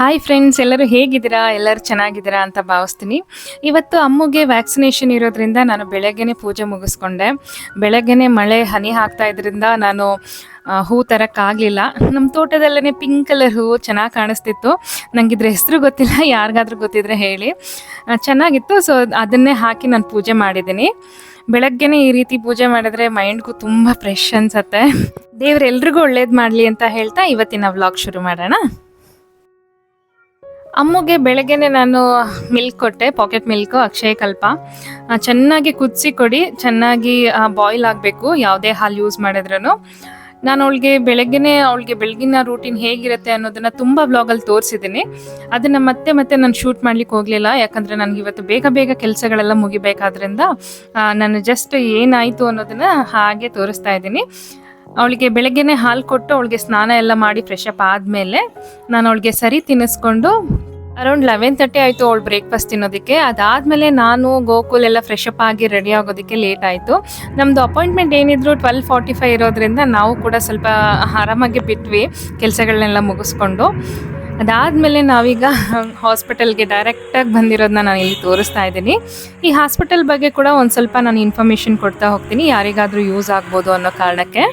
Hi friends ಎಲ್ಲರೂ ಹೇಗಿದ್ದೀರಾ? ಎಲ್ಲರೂ ಚೆನ್ನಾಗಿದ್ದೀರಾ ಅಂತ ಭಾವಿಸ್ತೀನಿ. ಇವತ್ತು ಅಮ್ಮಗೆ ವ್ಯಾಕ್ಸಿನೇಷನ್ ಇರೋದ್ರಿಂದ ನಾನು ಬೆಳಗ್ಗೆನೇ ಪೂಜೆ ಮುಗಿಸ್ಕೊಂಡೆ. ಬೆಳಗ್ಗೆನೆ ಮಳೆ ಹನಿ ಹಾಕ್ತಾ ಇದ್ರಿಂದ ನಾನು ಹೂ ತರಕ್ಕಾಗಲಿಲ್ಲ ನಮ್ಮ ತೋಟದಲ್ಲೇ ಪಿಂಕ್ ಕಲರ್ ಹೂವು ಚೆನ್ನಾಗಿ ಕಾಣಿಸ್ತಿತ್ತು. ನನಗೆ ಇದ್ರ ಹೆಸರು ಗೊತ್ತಿಲ್ಲ, ಯಾರಿಗಾದ್ರೂ ಗೊತ್ತಿದ್ರೆ ಹೇಳಿ. ಚೆನ್ನಾಗಿತ್ತು ಸೊ ಅದನ್ನೇ ಹಾಕಿ ನಾನು ಪೂಜೆ ಮಾಡಿದ್ದೀನಿ. ಬೆಳಗ್ಗೆನೆ ಈ ರೀತಿ ಪೂಜೆ ಮಾಡಿದ್ರೆ ಮೈಂಡ್ಗೂ ತುಂಬ ಫ್ರೆಶ್ ಅನ್ಸತ್ತೆ. ದೇವ್ರೆಲ್ರಿಗೂ ಒಳ್ಳೇದು ಮಾಡಲಿ ಅಂತ ಹೇಳ್ತಾ ಇವತ್ತಿನ ವ್ಲಾಗ್ ಶುರು ಮಾಡೋಣ. ಅಮ್ಮಗೆ ಬೆಳಗ್ಗೆನೆ ನಾನು ಮಿಲ್ಕ್ ಕೊಟ್ಟೆ ಪಾಕೆಟ್ ಮಿಲ್ಕ್ ಅಕ್ಷಯ ಕಲ್ಪ. ಚೆನ್ನಾಗಿ ಕುದಿಸಿ ಕೊಡಿ, ಚೆನ್ನಾಗಿ ಬಾಯ್ಲ್ ಆಗಬೇಕು, ಯಾವುದೇ ಹಾಲು ಯೂಸ್ ಮಾಡಿದ್ರೂ ನಾನು ಅವಳಿಗೆ ಬೆಳಗ್ಗೆನೇ, ಅವಳಿಗೆ ಬೆಳಗಿನ ರೂಟೀನ್ ಹೇಗಿರುತ್ತೆ ಅನ್ನೋದನ್ನ ತುಂಬ ಬ್ಲಾಗಲ್ಲಿ ತೋರಿಸಿದ್ದೀನಿ ಅದನ್ನ ಮತ್ತೆ ಮತ್ತೆ ನಾನು ಶೂಟ್ ಮಾಡ್ಲಿಕ್ಕೆ ಹೋಗಲಿಲ್ಲ, ಯಾಕಂದ್ರೆ ನನಗೆ ಇವತ್ತು ಬೇಗ ಬೇಗ ಕೆಲಸಗಳೆಲ್ಲ ಮುಗಿಬೇಕಾದ್ರಿಂದ ನಾನು ಜಸ್ಟ್ ಏನಾಯಿತು ಅನ್ನೋದನ್ನ ಹಾಗೆ ತೋರಿಸ್ತಾ ಇದ್ದೀನಿ. ಅವಳಿಗೆ ಬೆಳಗ್ಗೆನೆ ಹಾಲು ಕೊಟ್ಟು ಅವಳಿಗೆ ಸ್ನಾನ ಎಲ್ಲ ಮಾಡಿ ಫ್ರೆಶ್ ಅಪ್ ಆದಮೇಲೆ ನಾನು ಅವಳಿಗೆ ಸರಿ ತಿನ್ನಿಸ್ಕೊಂಡು ಅರೌಂಡ್ ಲೆವೆನ್ ತರ್ಟಿ ಆಯಿತು ಅವಳು ಬ್ರೇಕ್ಫಾಸ್ಟ್ ತಿನ್ನೋದಕ್ಕೆ. ಅದಾದಮೇಲೆ ನಾನು, ಗೋಕುಲ್ ಎಲ್ಲ ಫ್ರೆಶ್ ಅಪ್ ಆಗಿ ರೆಡಿ ಆಗೋದಕ್ಕೆ ಲೇಟ್ ಆಯಿತು. ನಮ್ಮದು ಅಪಾಯಿಂಟ್ಮೆಂಟ್ ಏನಿದ್ರು ಟ್ವೆಲ್ ಫಾರ್ಟಿ ಫೈವ್ ಇರೋದ್ರಿಂದ ನಾವು ಕೂಡ ಸ್ವಲ್ಪ ಆರಾಮಾಗಿ ಬಿಟ್ವಿ ಕೆಲಸಗಳನ್ನೆಲ್ಲ ಮುಗಿಸ್ಕೊಂಡು. ಅದಾದಮೇಲೆ ನಾವೀಗ ಹಾಸ್ಪಿಟಲ್ಗೆ ಡೈರೆಕ್ಟಾಗಿ ಬಂದಿರೋದನ್ನ ನಾನು ಇಲ್ಲಿ ತೋರಿಸ್ತಾ ಇದ್ದೀನಿ. ಈ ಹಾಸ್ಪಿಟಲ್ ಬಗ್ಗೆ ಕೂಡ ಒಂದು ಸ್ವಲ್ಪ ನಾನು ಇನ್ಫಾರ್ಮೇಷನ್ ಕೊಡ್ತಾ ಹೋಗ್ತೀನಿ, ಯಾರಿಗಾದರೂ ಯೂಸ್ ಆಗ್ಬೋದು ಅನ್ನೋ ಕಾರಣಕ್ಕೆ.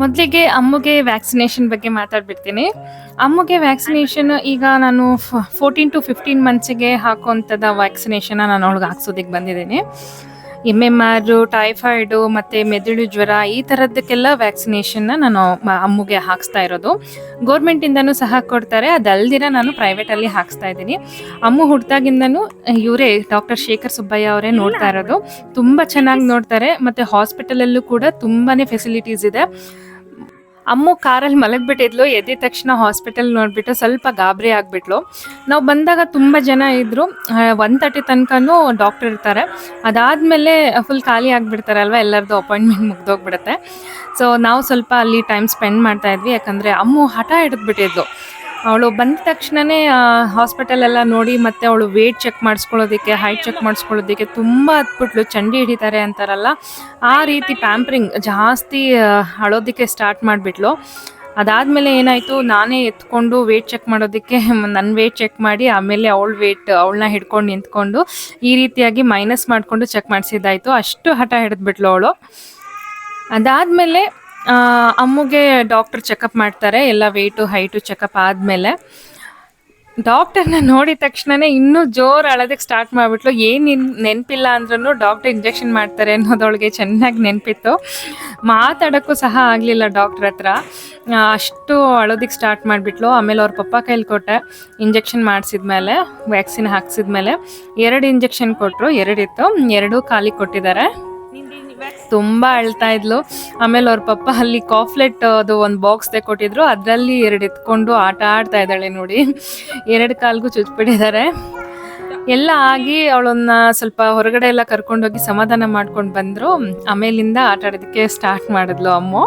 ಮೊದಲಿಗೆ ಅಮ್ಮಗೆ ವ್ಯಾಕ್ಸಿನೇಷನ್ ಬಗ್ಗೆ ಮಾತಾಡ್ಬಿಡ್ತೀನಿ. ಅಮ್ಮಗೆ ವ್ಯಾಕ್ಸಿನೇಷನ್ ಈಗ ನಾನು ಫೋರ್ಟೀನ್ ಟು ಫಿಫ್ಟೀನ್ ಮಂತ್ಸಿಗೆ ಹಾಕುವಂಥದ್ದು ವ್ಯಾಕ್ಸಿನೇಷನ್ನ ನಾನು ಅವಳಿಗೆ ಹಾಕ್ಸೋದಕ್ಕೆ ಬಂದಿದ್ದೀನಿ. ಎಂ ಎಂ ಮತ್ತೆ ಟೈಫಾಯ್ಡು ಮತ್ತು ಮೆದುಳು ಜ್ವರ ಈ ಥರದ್ದಕ್ಕೆಲ್ಲ ವ್ಯಾಕ್ಸಿನೇಷನ್ನ ನಾನು ಅಮ್ಮಗೆ ಹಾಕ್ಸ್ತಾ ಇರೋದು. ಗೌರ್ಮೆಂಟಿಂದನೂ ಸಹ ಕೊಡ್ತಾರೆ. ಅದಲ್ದಿರ ನಾನು ಪ್ರೈವೇಟಲ್ಲಿ ಹಾಕಿಸ್ತಾ ಇದ್ದೀನಿ. ಅಮ್ಮು ಹುಟ್ಟಾಗಿಂದನೂ ಇವರೇ ಡಾಕ್ಟರ್ ಶೇಖರ್ ಸುಬ್ಬಯ್ಯ ಅವರೇ ನೋಡ್ತಾ ಇರೋದು. ತುಂಬ ಚೆನ್ನಾಗಿ ನೋಡ್ತಾರೆ. ಮತ್ತು ಹಾಸ್ಪಿಟಲಲ್ಲೂ ಕೂಡ ತುಂಬಾ ಫೆಸಿಲಿಟೀಸ್ ಇದೆ. ಅಮ್ಮು ಕಾರಲ್ಲಿ ಮಲಗಿಬಿಟ್ಟಿದ್ಲು ಎದ್ದ ತಕ್ಷಣ ಹಾಸ್ಪಿಟಲ್ ನೋಡಿಬಿಟ್ಟು ಸ್ವಲ್ಪ ಗಾಬರಿ ಆಗ್ಬಿಟ್ಲು. ನಾವು ಬಂದಾಗ ತುಂಬ ಜನ ಇದ್ದರು ಒನ್ ತರ್ಟಿ ತನಕನೂ ಡಾಕ್ಟರ್ ಇರ್ತಾರೆ. ಅದಾದಮೇಲೆ ಫುಲ್ ಖಾಲಿ ಆಗಿಬಿಡ್ತಾರಲ್ವ ಎಲ್ಲರದ್ದು ಅಪಾಯಿಂಟ್ಮೆಂಟ್ ಮುಗ್ದೋಗ್ಬಿಡುತ್ತೆ. ಸೊ ನಾವು ಸ್ವಲ್ಪ ಅಲ್ಲಿ ಟೈಮ್ ಸ್ಪೆಂಡ್ ಮಾಡ್ತಾ ಇದ್ವಿ, ಯಾಕಂದರೆ ಅಮ್ಮು ಹಠ ಹಿಡಿದ್ಬಿಟ್ಟಿದ್ಲು. ಅವಳು ಬಂದ ತಕ್ಷಣನೇ ಹಾಸ್ಪಿಟಲ್ ಎಲ್ಲ ನೋಡಿ ಮತ್ತೆ ಅವಳು ವೇಟ್ ಚೆಕ್ ಮಾಡಿಸ್ಕೊಳ್ಳೋದಕ್ಕೆ ಹೈಟ್ ಚೆಕ್ ಮಾಡಿಸ್ಕೊಳ್ಳೋದಕ್ಕೆ ತುಂಬ ಹತ್ಬಿಟ್ಲು ಚಂಡಿ ಹಿಡಿತಾರೆ ಅಂತಾರಲ್ಲ. ಆ ರೀತಿ ಪ್ಯಾಂಪ್ರಿಂಗ್ ಜಾಸ್ತಿ ಅಳೋದಕ್ಕೆ ಸ್ಟಾರ್ಟ್ ಮಾಡಿಬಿಟ್ಲು. ಅದಾದಮೇಲೆ ಏನಾಯಿತು, ನಾನೇ ಎತ್ಕೊಂಡು ವೇಟ್ ಚೆಕ್ ಮಾಡೋದಕ್ಕೆ ನನ್ನ ವೇಟ್ ಚೆಕ್ ಮಾಡಿ, ಆಮೇಲೆ ಅವಳ ವೇಟ್ ಅವಳನ್ನ ಹಿಡ್ಕೊಂಡು ನಿಂತ್ಕೊಂಡು ಈ ರೀತಿಯಾಗಿ ಮೈನಸ್ ಮಾಡಿಕೊಂಡು ಚೆಕ್ ಮಾಡಿಸಿದ್ದಾಯಿತು. ಅಷ್ಟು ಹಠ ಹಿಡಿದ್ಬಿಟ್ಲು ಅವಳು. ಅದಾದಮೇಲೆ ಅಮ್ಮಗೆ ಡಾಕ್ಟರ್ ಚೆಕಪ್ ಮಾಡ್ತಾರೆ, ಎಲ್ಲ ವೆಯ್ಟು ಹೈಟು ಚೆಕಪ್ ಆದಮೇಲೆ. ಡಾಕ್ಟರ್ನ ನೋಡಿದ ತಕ್ಷಣನೇ ಇನ್ನೂ ಜೋರು ಅಳೋದಕ್ಕೆ ಸ್ಟಾರ್ಟ್ ಮಾಡಿಬಿಟ್ಲು. ಏನು ನೆನಪಿಲ್ಲ ಅಂದ್ರೂ ಡಾಕ್ಟರ್ ಇಂಜೆಕ್ಷನ್ ಮಾಡ್ತಾರೆ ಅನ್ನೋದೊಳಗೆ ಚೆನ್ನಾಗಿ ನೆನಪಿತ್ತು. ಮಾತಾಡೋಕ್ಕೂ ಸಹ ಆಗಲಿಲ್ಲ ಡಾಕ್ಟ್ರ್ ಹತ್ರ. ಅಷ್ಟು ಅಳೋದಕ್ಕೆ ಸ್ಟಾರ್ಟ್ ಮಾಡಿಬಿಟ್ಲು. ಆಮೇಲೆ ಅವ್ರ ಪಪ್ಪ ಕೈಲಿ ಕೊಟ್ಟೆ ಇಂಜೆಕ್ಷನ್ ಮಾಡಿಸಿದ್ಮೇಲೆ ವ್ಯಾಕ್ಸಿನ್ ಹಾಕ್ಸಿದ್ಮೇಲೆ. ಎರಡು ಇಂಜೆಕ್ಷನ್ ಕೊಟ್ಟರು ಎರಡಿತ್ತು. ಎರಡೂ ಖಾಲಿ ಕೊಟ್ಟಿದ್ದಾರೆ. ತುಂಬ ಅಳ್ತಾ ಇದ್ಲು. ಆಮೇಲೆ ಅವ್ರ ಪಪ್ಪ ಅಲ್ಲಿ ಕಾಫ್ಲೆಟ್, ಅದು ಒಂದು ಬಾಕ್ಸ್ ಕೊಟ್ಟಿದ್ರು ಅದರಲ್ಲಿ ಎರಡು ಎತ್ಕೊಂಡು ಆಟ ಆಡ್ತಾ ಇದ್ದಾಳೆ ನೋಡಿ. ಎರಡು ಕಾಲ್ಗೂ ಚುಚ್ಬಿಟ್ಟಿದ್ದಾರೆ ಎಲ್ಲ ಆಗಿ ಅವಳನ್ನ ಸ್ವಲ್ಪ ಹೊರಗಡೆ ಎಲ್ಲ ಕರ್ಕೊಂಡೋಗಿ ಸಮಾಧಾನ ಮಾಡ್ಕೊಂಡು ಬಂದರು. ಆಮೇಲಿಂದ ಆಟ ಆಡೋದಕ್ಕೆ ಸ್ಟಾರ್ಟ್ ಮಾಡಿದ್ಲು ಅಮ್ಮು.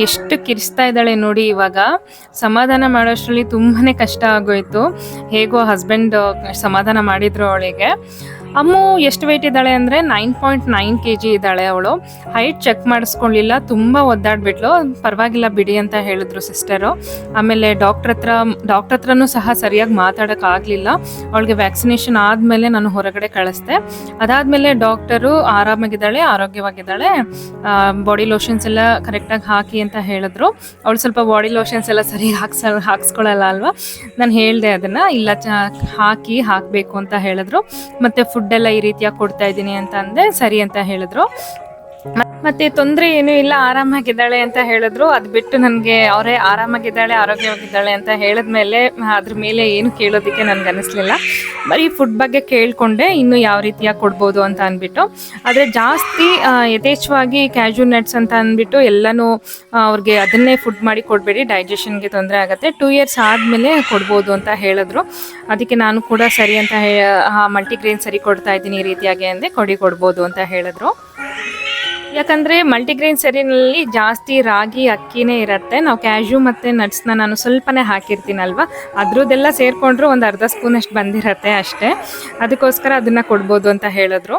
ಎಷ್ಟು ಕಿರಿಸ್ತಾ ಇದ್ದಾಳೆ ನೋಡಿ ಇವಾಗ. ಸಮಾಧಾನ ಮಾಡೋಷ್ಟರಲ್ಲಿ ತುಂಬಾ ಕಷ್ಟ ಆಗೋಯ್ತು. ಹೇಗೋ ಹಸ್ಬೆಂಡ್ ಸಮಾಧಾನ ಮಾಡಿದ್ರು ಅವಳಿಗೆ. ಅಮ್ಮು ಎಷ್ಟು ವೆಯ್ಟ್ ಇದ್ದಾಳೆ ಅಂದರೆ nine point nine K G ಇದ್ದಾಳೆ ಅವಳು. ಹೈಟ್ ಚೆಕ್ ಮಾಡಿಸ್ಕೊಳ್ಳಿಲ್ಲ, ತುಂಬ ಒದ್ದಾಡ್ಬಿಟ್ಲು. ಪರವಾಗಿಲ್ಲ ಬಿಡಿ ಅಂತ ಹೇಳಿದ್ರು ಸಿಸ್ಟರು ಆಮೇಲೆ ಡಾಕ್ಟ್ರ್ ಹತ್ರ ಡಾಕ್ಟ್ರ್ ಹತ್ರನೂ ಸಹ ಸರಿಯಾಗಿ ಮಾತಾಡೋಕ್ಕಾಗಲಿಲ್ಲ ಅವಳಿಗೆ ವ್ಯಾಕ್ಸಿನೇಷನ್ ಆದಮೇಲೆ ನಾನು ಹೊರಗಡೆ ಕಳಿಸ್ದೆ. ಅದಾದಮೇಲೆ ಡಾಕ್ಟರು ಆರಾಮಾಗಿದ್ದಾಳೆ, ಆರೋಗ್ಯವಾಗಿದ್ದಾಳೆ. ಬಾಡಿ ಲೋಷನ್ಸ್ ಎಲ್ಲ ಕರೆಕ್ಟಾಗಿ ಹಾಕಿ ಅಂತ ಹೇಳಿದ್ರು. ಅವಳು ಸ್ವಲ್ಪ ಬಾಡಿ ಲೋಷನ್ಸ್ ಎಲ್ಲ ಸರಿ ಹಾಕ್ಸ, ಹಾಕ್ಸ್ಕೊಳ್ಳಲ್ಲ ಅಲ್ವಾ? ನಾನು ಹೇಳಿದೆ ಅದನ್ನು. ಇಲ್ಲ ಚ, ಹಾಕಿ ಹಾಕಬೇಕು ಅಂತ ಹೇಳಿದ್ರು. ಮತ್ತು ಎಲ್ಲ ಈ ರೀತಿಯಾಗಿ ಕೊಡ್ತಾ ಇದ್ದೀನಿ ಅಂತ ಅಂದೆ ಸರಿ ಅಂತ ಹೇಳಿದ್ರು. ಮತ್ತೆ ತೊಂದರೆ ಏನೂ ಇಲ್ಲ, ಆರಾಮಾಗಿದ್ದಾಳೆ ಅಂತ ಹೇಳಿದ್ರು. ಅದು ಬಿಟ್ಟು ನನಗೆ ಅವರೇ ಆರಾಮಾಗಿದ್ದಾಳೆ, ಆರೋಗ್ಯವಾಗಿದ್ದಾಳೆ ಅಂತ ಹೇಳಿದ್ಮೇಲೆ ಅದ್ರ ಮೇಲೆ ಏನು ಕೇಳೋದಕ್ಕೆ ನನಗೆ ಅನಿಸ್ಲಿಲ್ಲ. ಬರೀ ಫುಡ್ ಬಗ್ಗೆ ಕೇಳ್ಕೊಂಡೆ, ಇನ್ನು ಯಾವ ರೀತಿಯಾಗಿ ಕೊಡ್ಬೋದು ಅಂತ ಅಂದ್ಬಿಟ್ಟು. ಆದರೆ ಜಾಸ್ತಿ ಯಥೇಚ್ಛವಾಗಿ ಕ್ಯಾಶು ನಟ್ಸ್ ಅಂತ ಅಂದ್ಬಿಟ್ಟು ಎಲ್ಲನೂ ಅವ್ರಿಗೆ ಅದನ್ನೇ ಫುಡ್ ಮಾಡಿ ಕೊಡಬೇಡಿ ಡೈಜೆಷನ್ಗೆ ತೊಂದರೆ ಆಗುತ್ತೆ. ಟೂ ಇಯರ್ಸ್ ಆದಮೇಲೆ ಕೊಡ್ಬೋದು ಅಂತ ಹೇಳಿದ್ರು. ಅದಕ್ಕೆ ನಾನು ಕೂಡ ಸರಿ ಅಂತ ಮಲ್ಟಿಗ್ರೇನ್ ಸರಿ ಕೊಡ್ತಾ ಇದ್ದೀನಿ ಈ ರೀತಿಯಾಗಿ ಅಂದೆ ಕೊಡಿ ಕೊಡ್ಬೋದು ಅಂತ ಹೇಳಿದ್ರು. ಯಾಕಂದರೆ ಮಲ್ಟಿಗ್ರೇನ್ ಸೆರಿನಲ್ಲಿ ಜಾಸ್ತಿ ರಾಗಿ, ಅಕ್ಕಿನೇ ಇರುತ್ತೆ. ನಾವು ಕ್ಯಾಶು ಮತ್ತು ನಟ್ಸ್ನ ನಾನು ಸ್ವಲ್ಪನೇ ಹಾಕಿರ್ತೀನಲ್ವ? ಅದ್ರದ್ದೆಲ್ಲ ಸೇರ್ಕೊಂಡ್ರು ಒಂದು ಅರ್ಧ ಸ್ಪೂನಷ್ಟು ಬಂದಿರತ್ತೆ ಅಷ್ಟೇ. ಅದಕ್ಕೋಸ್ಕರ ಅದನ್ನು ಕೊಡ್ಬೋದು ಅಂತ ಹೇಳಿದ್ರು.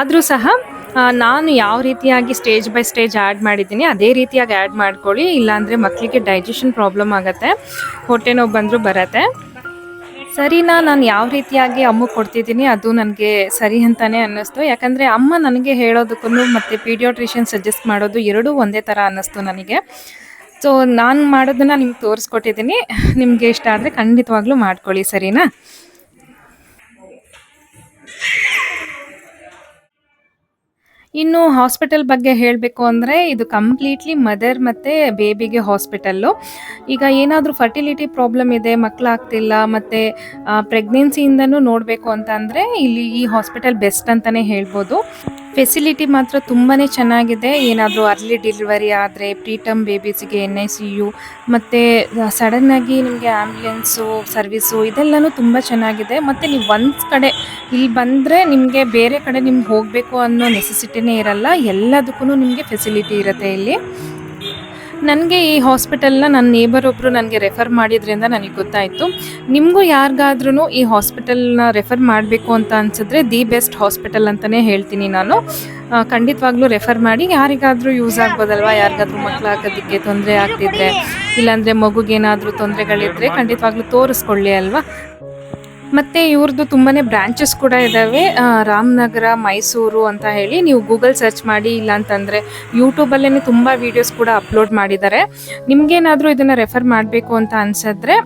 ಆದರೂ ಸಹ ನಾನು ಯಾವ ರೀತಿಯಾಗಿ ಸ್ಟೇಜ್ ಬೈ ಸ್ಟೇಜ್ ಆ್ಯಡ್ ಮಾಡಿದ್ದೀನಿ, ಅದೇ ರೀತಿಯಾಗಿ ಆ್ಯಡ್ ಮಾಡ್ಕೊಳ್ಳಿ. ಇಲ್ಲಾಂದರೆ ಮಕ್ಕಳಿಗೆ ಡೈಜೆಷನ್ ಪ್ರಾಬ್ಲಮ್ ಆಗುತ್ತೆ. ಹೊಟ್ಟೆ ನೋವು ಬಂದರೂ ಬರತ್ತೆ. ಸರಿನಾ, ನಾನು ಯಾವ ರೀತಿಯಾಗಿ ಅಮ್ಮಗೆ ಕೊಡ್ತಿದ್ದೀನಿ ಅದು ನನಗೆ ಸರಿ ಅಂತಾನೆ ಅನ್ನಿಸ್ತು. ಯಾಕಂದರೆ ಅಮ್ಮ ನನಗೆ ಹೇಳೋದಕ್ಕೂ ಮತ್ತು ಪೀಡಿಯೋಟ್ರಿಷಿಯನ್ ಸಜೆಸ್ಟ್ ಮಾಡೋದು ಎರಡೂ ಒಂದೇ ಥರ ಅನ್ನಿಸ್ತು ನನಗೆ. ಸೊ ನಾನು ಮಾಡೋದನ್ನು ನಿಮ್ಗೆ ತೋರಿಸ್ಕೊಟ್ಟಿದ್ದೀನಿ. ನಿಮಗೆ ಇಷ್ಟ ಆದರೆ ಖಂಡಿತವಾಗ್ಲೂ ಮಾಡ್ಕೊಳ್ಳಿ ಸರಿನಾ? ಇನ್ನು ಹಾಸ್ಪಿಟಲ್ ಬಗ್ಗೆ ಹೇಳಬೇಕು ಅಂದರೆ ಇದು ಕಂಪ್ಲೀಟ್ಲಿ ಮದರ್ ಮತ್ತು ಬೇಬಿಗೆ ಹಾಸ್ಪಿಟಲ್ಲು ಈಗ ಏನಾದರೂ ಫರ್ಟಿಲಿಟಿ ಪ್ರಾಬ್ಲಮ್ ಇದೆ ಮಕ್ಕಳಾಗ್ತಿಲ್ಲ ಮತ್ತು ಪ್ರೆಗ್ನೆನ್ಸಿಯಿಂದನೂ ನೋಡಬೇಕು ಅಂತ ಇಲ್ಲಿ ಈ ಹಾಸ್ಪಿಟಲ್ ಬೆಸ್ಟ್ ಅಂತಲೇ ಹೇಳ್ಬೋದು. ಫೆಸಿಲಿಟಿ ಮಾತ್ರ ತುಂಬಾ ಚೆನ್ನಾಗಿದೆ. ಏನಾದರೂ ಅರ್ಲಿ ಡಿಲಿವರಿ ಆದರೆ ಪ್ರೀಟಮ್ ಬೇಬೀಸಿಗೆ ಎನ್ ಐ ಸಿ ಯು ಮತ್ತು ಸಡನ್ನಾಗಿ ನಿಮಗೆ ಆ್ಯಂಬುಲೆನ್ಸು ಸರ್ವಿಸು ಇದೆಲ್ಲನೂ ತುಂಬ ಚೆನ್ನಾಗಿದೆ. ಮತ್ತು ನೀವು ಒಂದು ಕಡೆ ಇಲ್ಲಿ ಬಂದರೆ ನಿಮಗೆ ಬೇರೆ ಕಡೆ ನಿಮ್ಗೆ ಹೋಗಬೇಕು ಅನ್ನೋ ನೆಸೆಸಿಟಿನೇ ಇರಲ್ಲ. ಎಲ್ಲದಕ್ಕೂ ನಿಮಗೆ ಫೆಸಿಲಿಟಿ ಇರುತ್ತೆ ಇಲ್ಲಿ. ನನಗೆ ಈ ಹಾಸ್ಪಿಟಲ್ನ ನನ್ನ ನೇಬರ್ ಒಬ್ಬರು ನನಗೆ ರೆಫರ್ ಮಾಡಿದ್ರಿಂದ ನನಗೆ ಗೊತ್ತಾಯಿತು. ನಿಮಗೂ ಯಾರಿಗಾದ್ರೂ ಈ ಹಾಸ್ಪಿಟಲ್ನ ರೆಫರ್ ಮಾಡಬೇಕು ಅಂತ ಅನ್ಸಿದ್ರೆ ದಿ ಬೆಸ್ಟ್ ಹಾಸ್ಪಿಟಲ್ ಅಂತಲೇ ಹೇಳ್ತೀನಿ ನಾನು. ಖಂಡಿತವಾಗ್ಲೂ ರೆಫರ್ ಮಾಡಿ. ಯಾರಿಗಾದರೂ ಯೂಸ್ ಆಗ್ಬೋದಲ್ವಾ? ಯಾರಿಗಾದ್ರೂ ಮಕ್ಕಳಾಗೋದಕ್ಕೆ ತೊಂದರೆ ಆಗ್ತಿದ್ರೆ, ಇಲ್ಲಾಂದರೆ ಮಗುಗೇನಾದರೂ ತೊಂದರೆಗಳಿದ್ದರೆ ಖಂಡಿತವಾಗ್ಲೂ ತೋರಿಸ್ಕೊಳ್ಳಿ ಅಲ್ವಾ? ಮತ್ತು ಇವ್ರದ್ದು ತುಂಬಾ ಬ್ರಾಂಚಸ್ ಕೂಡ ಇದ್ದಾವೆ ರಾಮನಗರ, ಮೈಸೂರು ಅಂತ ಹೇಳಿ ನೀವು ಗೂಗಲ್ ಸರ್ಚ್ ಮಾಡಿ, ಇಲ್ಲಾಂತಂದರೆ ಯೂಟ್ಯೂಬಲ್ಲೇ ತುಂಬ ವೀಡಿಯೋಸ್ ಕೂಡ ಅಪ್ಲೋಡ್ ಮಾಡಿದ್ದಾರೆ. ನಿಮ್ಗೇನಾದರೂ ಇದನ್ನು ರೆಫರ್ ಮಾಡಬೇಕು ಅಂತ ಅನ್ಸಿದ್ರೆ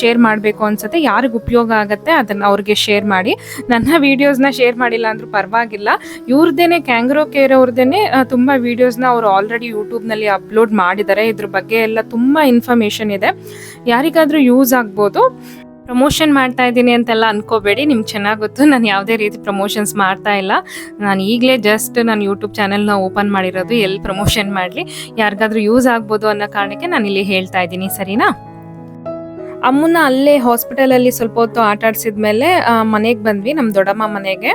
ಶೇರ್ ಮಾಡಬೇಕು ಅನ್ಸುತ್ತೆ. ಯಾರಿಗೆ ಉಪಯೋಗ ಆಗುತ್ತೆ ಅದನ್ನು ಅವ್ರಿಗೆ ಶೇರ್ ಮಾಡಿ. ನನ್ನ ವೀಡಿಯೋಸ್ನ ಶೇರ್ ಮಾಡಿಲ್ಲ ಅಂದ್ರೂ ಪರವಾಗಿಲ್ಲ. ಇವ್ರದ್ದೇನೆ ಕ್ಯಾಂಗ್ರೋ ಕೇರ್ ಅವ್ರದ್ದೇನೆ ತುಂಬ ವೀಡಿಯೋಸ್ನ ಅವರು ಆಲ್ರೆಡಿ ಯೂಟ್ಯೂಬ್ನಲ್ಲಿ ಅಪ್ಲೋಡ್ ಮಾಡಿದ್ದಾರೆ. ಇದ್ರ ಬಗ್ಗೆ ಎಲ್ಲ ತುಂಬ ಇನ್ಫಾರ್ಮೇಷನ್ ಇದೆ. ಯಾರಿಗಾದರೂ ಯೂಸ್ ಆಗ್ಬೋದು. ಪ್ರಮೋಷನ್ ಮಾಡ್ತಾ ಇದ್ದೀನಿ ಅಂತೆಲ್ಲ ಅನ್ಕೋಬೇಡಿ. ನಿಮ್ಗೆ ಚೆನ್ನಾಗಿ ಗೊತ್ತು, ನಾನು ಯಾವುದೇ ರೀತಿ ಪ್ರಮೋಷನ್ಸ್ ಮಾಡ್ತಾ ಇಲ್ಲ. ನಾನು ಈಗಲೇ ಜಸ್ಟ್ ನಾನು ಯೂಟ್ಯೂಬ್ ಚಾನಲ್ನ ಓಪನ್ ಮಾಡಿರೋದು ಎಲ್ಲಿ ಪ್ರಮೋಷನ್ ಮಾಡಲಿ. ಯಾರಿಗಾದ್ರೂ ಯೂಸ್ ಆಗ್ಬೋದು ಅನ್ನೋ ಕಾರಣಕ್ಕೆ ನಾನು ಇಲ್ಲಿ ಹೇಳ್ತಾ ಇದ್ದೀನಿ, ಸರಿನಾ? ಅಮ್ಮನ ಅಲ್ಲೇ ಹಾಸ್ಪಿಟಲಲ್ಲಿ ಸ್ವಲ್ಪ ಹೊತ್ತು ಆಟ ಆಡಿಸಿದ್ಮೇಲೆ ಮನೆಗೆ ಬಂದ್ವಿ ನಮ್ಮ ದೊಡ್ಡಮ್ಮ ಮನೆಗೆ.